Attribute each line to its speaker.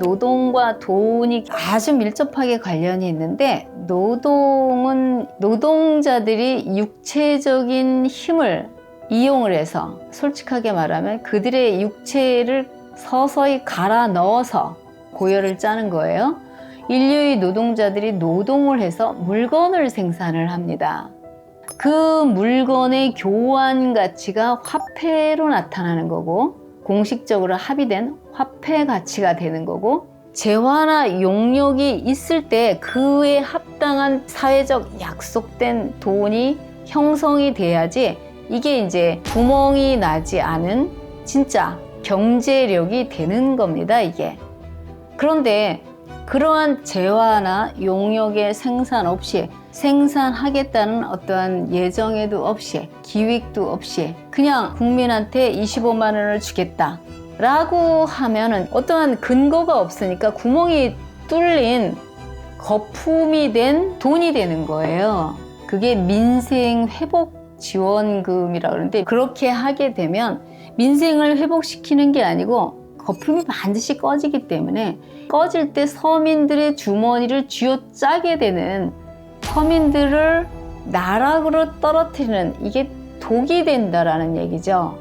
Speaker 1: 노동과 돈이 아주 밀접하게 관련이 있는데 노동은 노동자들이 육체적인 힘을 이용을 해서 솔직하게 말하면 그들의 육체를 서서히 갈아 넣어서 고열을 짜는 거예요. 인류의 노동자들이 노동을 해서 물건을 생산을 합니다. 그 물건의 교환 가치가 화폐로 나타나는 거고 공식적으로 합의된 화폐 가치가 되는 거고 재화나 용역이 있을 때 그에 합당한 사회적 약속된 돈이 형성이 돼야지 이게 이제 구멍이 나지 않은 진짜 경제력이 되는 겁니다, 이게. 그런데 그러한 재화나 용역의 생산 없이 생산하겠다는 어떠한 예정에도 없이 기획도 없이 그냥 국민한테 25만 원을 주겠다 라고 하면은 어떠한 근거가 없으니까 구멍이 뚫린 거품이 된 돈이 되는 거예요. 그게 민생 회복 지원금이라고 그러는데 그렇게 하게 되면 민생을 회복시키는 게 아니고 거품이 반드시 꺼지기 때문에 꺼질 때 서민들의 주머니를 쥐어짜게 되는 서민들을 나락으로 떨어뜨리는 이게 독이 된다라는 얘기죠.